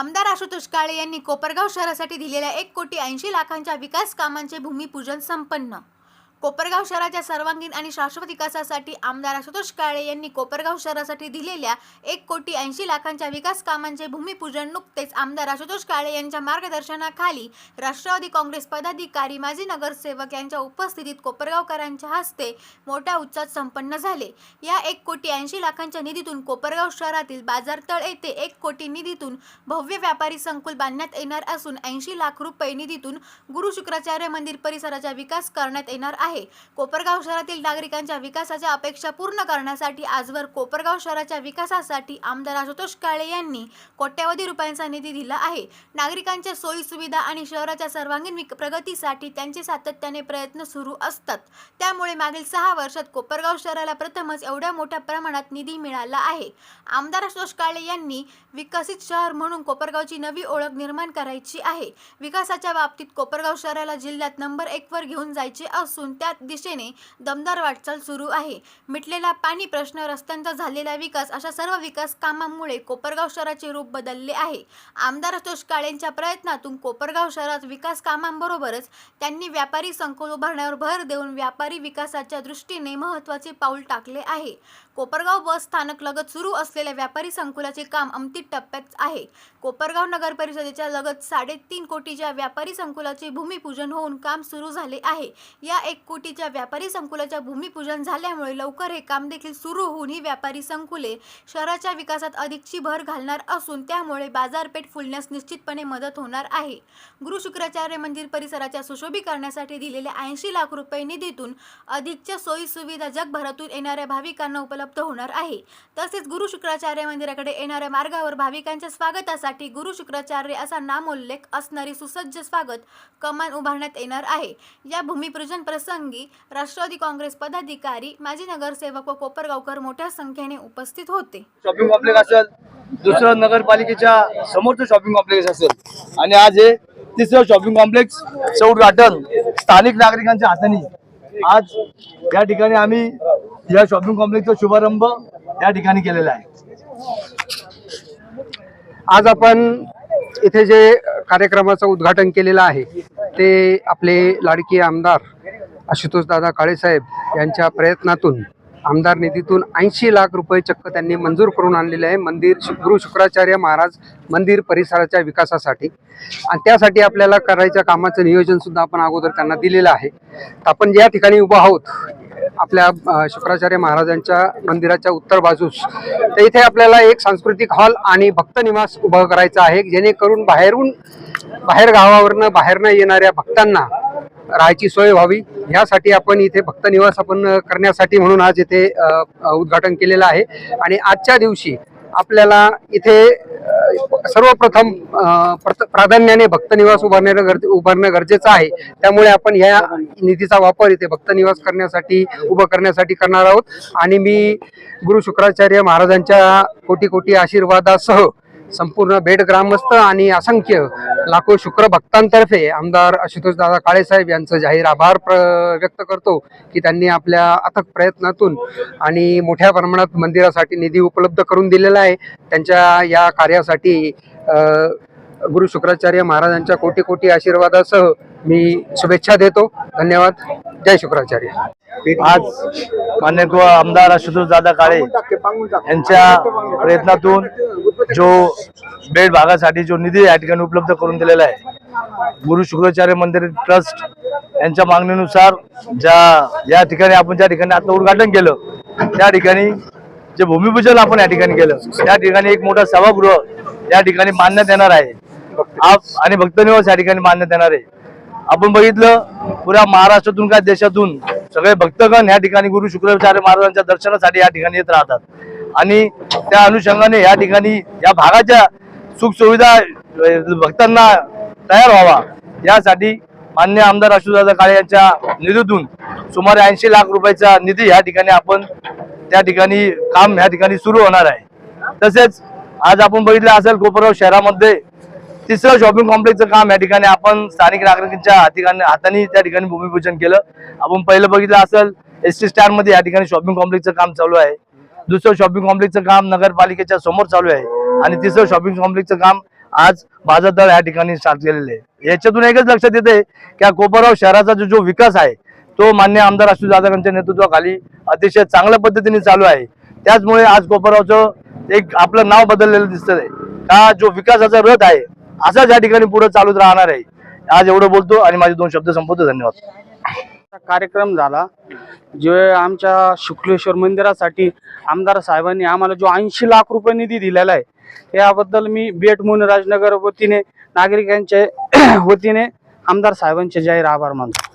आमदार आशुतोष काळे यांनी कोपरगाव शहरासाठी दिलेल्या एक कोटी ऐंशी लाखांच्या विकास कामांचे भूमिपूजन संपन्न कोपरगाव शहराच्या सर्वांगीण आणि शाश्वत विकासासाठी आमदार आशुतोष काळे यांनी कोपरगाव शहरासाठी दिलेल्या एक कोटी ऐंशी लाखांच्या विकास कामांचे भूमिपूजन नुकतेच आमदार आशुतोष काळे यांच्या मार्गदर्शनाखाली राष्ट्रवादी काँग्रेस पदाधिकारी माजी नगरसेवक यांच्या उपस्थितीत कोपरगावकरांच्या हस्ते मोठ्या उत्साहात संपन्न झाले. या एक कोटी ऐंशी लाखांच्या निधीतून कोपरगाव शहरातील बाजारतळ येथे एक कोटी निधीतून भव्य व्यापारी संकुल बांधण्यात येणार असून ऐंशी लाख रुपये निधीतून गुरु शुक्राचार्य मंदिर परिसराचा विकास करण्यात येणार आहे. आहे. कोपरगाव शहरातील नागरिकांच्या विकासाच्या अपेक्षा पूर्ण करण्यासाठी आजवर कोपरगाव शहराच्या विकासासाठी आमदार आशुतोष काळे यांनी कोट्यवधी रुपयांचा निधी दिला आहे. नागरिकांच्या सोयी सुविधा आणि शहराच्या सर्वांगीण विक- प्रगतीसाठी त्यांचे सातत्याने प्रयत्न सुरू असतात. त्यामुळे मागील सहा वर्षात कोपरगाव शहराला प्रथमच एवढ्या मोठ्या प्रमाणात निधी मिळाला आहे. आमदार आशुतोष काळे यांनी विकसित शहर म्हणून कोपरगावची नवी ओळख निर्माण करायची आहे. विकासाच्या बाबतीत कोपरगाव शहराला जिल्ह्यात नंबर एकवर घेऊन जायचे असून त्या दिशेने दमदार वाटचाल सुरू आहे. मिटलेला पाणी प्रश्न रस्त्यांचा झालेला विकास अशा सर्व विकास कामांमुळे कोपरगाव शहराचे रूप बदलले आहे. आमदार आशुतोष काळेंच्या प्रयत्नातून कोपरगाव शहरात विकास कामांबरोबरच त्यांनी व्यापारी संकुल उभारण्यावर भर देऊन व्यापारी विकासाच्या दृष्टीने महत्त्वाचे पाऊल टाकले आहे. कोपरगाव बस स्थानक लगत सुरू असलेल्या व्यापारी संकुलाचे काम अंतिम टप्प्यात आहे. कोपरगाव नगर परिषदेच्या लगत साडेतीन कोटीच्या व्यापारी संकुलाचे भूमिपूजन होऊन काम सुरू झाले आहे. या एक कोटीच्या व्यापारी संकुलाच्या भूमिपूजन झाल्यामुळे लवकर हे काम देखील सुरू होऊन ही व्यापारी संकुले शहराच्या विकासात अधिकची भर घालणार असून त्यामुळे बाजारपेठ फुलण्यास निश्चितपणे मदत होणार आहे. गुरु शुक्राचार्य मंदिर परिसराच्या सुशोभीकरणासाठी दिलेल्या ऐंशी लाख रुपये निधीतून अधिकच्या सोयीसुविधा जगभरातून येणाऱ्या भाविकांना उपलब्ध होणार आहे. तसेच गुरु शुक्राचार्य मंदिराकडे येणाऱ्या मार्गावर भाविकांच्या स्वागतासाठी गुरु शुक्राचार्य असा नामोल्लेख असणारी सुसज्ज स्वागत कमान उभारण्यात येणार आहे. या भूमिपूजन प्रसंग राष्ट्रवादी काँग्रेस पदाधिकारी माजी नगरसेवक व कोपरगावकर मोठ्या संख्येने उपस्थित होते. शॉपिंग कॉम्प्लेक्स असेल दुसरं नगरपालिकेच्या समोरचं शॉपिंग कॉम्प्लेक्स असेल. आणि आज हे तिसरं शॉपिंग कॉम्प्लेक्स उद्घाटन स्थानिक नागरिकांच्या हाताने. आज या ठिकाणी आम्ही या शॉपिंग कॉम्प्लेक्सचा शुभारंभ या ठिकाणी केलेला आहे. आज आपण इथे जे कार्यक्रमाचं उद्घाटन केलेलं आहे ते आपले लाडकी आमदार आशुतोष दादा काळेसाहेब यांच्या प्रयत्नातून आमदार निधीतून ऐंशी लाख रुपये चक्क त्यांनी मंजूर करून आणलेले आहे. मंदिर गुरु शुक्राचार्य महाराज मंदिर परिसराच्या विकासासाठी. आणि त्यासाठी आपल्याला करायच्या कामाचं नियोजनसुद्धा आपण अगोदर त्यांना दिलेलं आहे. तर आपण ज्या ठिकाणी उभा आहोत आपल्या शुक्राचार्य महाराजांच्या मंदिराच्या उत्तर बाजूस तर इथे आपल्याला एक सांस्कृतिक हॉल आणि भक्त निवास उभं करायचा आहे. जेणेकरून बाहेरून बाहेर गावावरनं बाहेरनं येणाऱ्या भक्तांना राहायची सोय व्हावी. यासाठी आपण इथे भक्त निवास आपण करण्यासाठी म्हणून आज इथे उद्घाटन केलेलं आहे. आणि आजच्या दिवशी आपल्याला इथे सर्वप्रथम प्राधान्याने भक्त निवास उभारण्याचं गरजे उभारणं गरजेचं आहे. त्यामुळे आपण ह्या निधीचा वापर इथे भक्त निवास करण्यासाठी उभं करण्यासाठी करणार आहोत. आणि मी गुरु शुक्राचार्य महाराजांच्या कोटी कोटी आशीर्वादासह संपूर्ण बेड ग्रामस्थ आणि असंख्य लाखो शुक्र भक्तांतर्फे आमदार आशुतोष दादा काळेसाहेब यांचं जाहीर आभार प्र व्यक्त करतो की त्यांनी आपल्या अथक प्रयत्नातून आणि मोठ्या प्रमाणात मंदिरासाठी निधी उपलब्ध करून दिलेला आहे. त्यांच्या या कार्यासाठी गुरु शुक्राचार्य महाराजांच्या कोटी कोटी आशीर्वादासह मी शुभेच्छा देतो. धन्यवाद. जय शुक्राचार्य. आज मान्यत्व आमदार आशुतोष दादा काळे यांच्या प्रयत्नातून जो बेड भागासाठी जो निधी या ठिकाणी उपलब्ध करून दिलेला आहे गुरु शुक्राचार्य मंदिर ट्रस्ट यांच्या मागणीनुसार ज्या या ठिकाणी आपण ज्या ठिकाणी आता उद्घाटन केलं त्या ठिकाणी जे भूमिपूजन आपण या ठिकाणी केलं त्या ठिकाणी एक मोठा सभागृह या ठिकाणी मानण्यात येणार आहे. आप आणि भक्तनिवास या ठिकाणी मानण्यात येणार आहे. आपण बघितलं पुऱ्या महाराष्ट्रातून काय देशातून सगळे भक्तगण ह्या ठिकाणी गुरु शुक्राचार्य महाराजांच्या दर्शनासाठी या ठिकाणी येत राहतात. आणि त्या अनुषंगाने या ठिकाणी या भागाच्या सुखसुविधा भक्तांना तयार व्हावा. यासाठी मान्य आमदार अशोकदादा काळे यांच्या निधीतून सुमारे ऐंशी लाख रुपयाचा निधी या ठिकाणी आपण त्या ठिकाणी काम ह्या ठिकाणी सुरू होणार आहे. तसेच आज आपण बघितलं असेल कोपरगाव शहरामध्ये तिसरं शॉपिंग कॉम्प्लेक्सचं काम या ठिकाणी आपण स्थानिक नागरिकांच्या हातिकाने हाताने त्या ठिकाणी भूमिपूजन केलं. आपण पहिलं बघितलं असेल एस टी स्टँडमध्ये या ठिकाणी शॉपिंग कॉम्प्लेक्सचं काम चालू आहे. दुसरं शॉपिंग कॉम्प्लेक्सचं काम नगरपालिकेच्या समोर चालू आहे. आणि तिसरं शॉपिंग कॉम्प्लेक्सचं काम आज बाजारदर या ठिकाणी स्टार्ट केलेलं आहे. याच्यातून एकच लक्षात येते की कोपरगाव शहराचा जो जो विकास आहे तो मान्य आमदार अशोक जाधवांच्या नेतृत्वाखाली अतिशय चांगल्या पद्धतीने चालू आहे. त्याचमुळे आज कोपरगावचं एक आपलं नाव बदललेलं दिसतंय. हा जो विकासाचा रथ आहे असाच या ठिकाणी पुढे चालूच राहणार आहे. आज एवढं बोलतो आणि माझे दोन शब्द संपवतो. धन्यवाद. कार्यक्रम झाला. जे आमच्या शुक्लेश्वर मंदिरासाठी आमदार साहेबांनी आम्हाला जो ऐंशी लाख रुपये निधी दिलेला आहे त्याबद्दल मी बेट म्हणून राजनगर वतीने नागरिकांच्या वतीने आमदार साहेबांचे जाहीर आभार मानतो.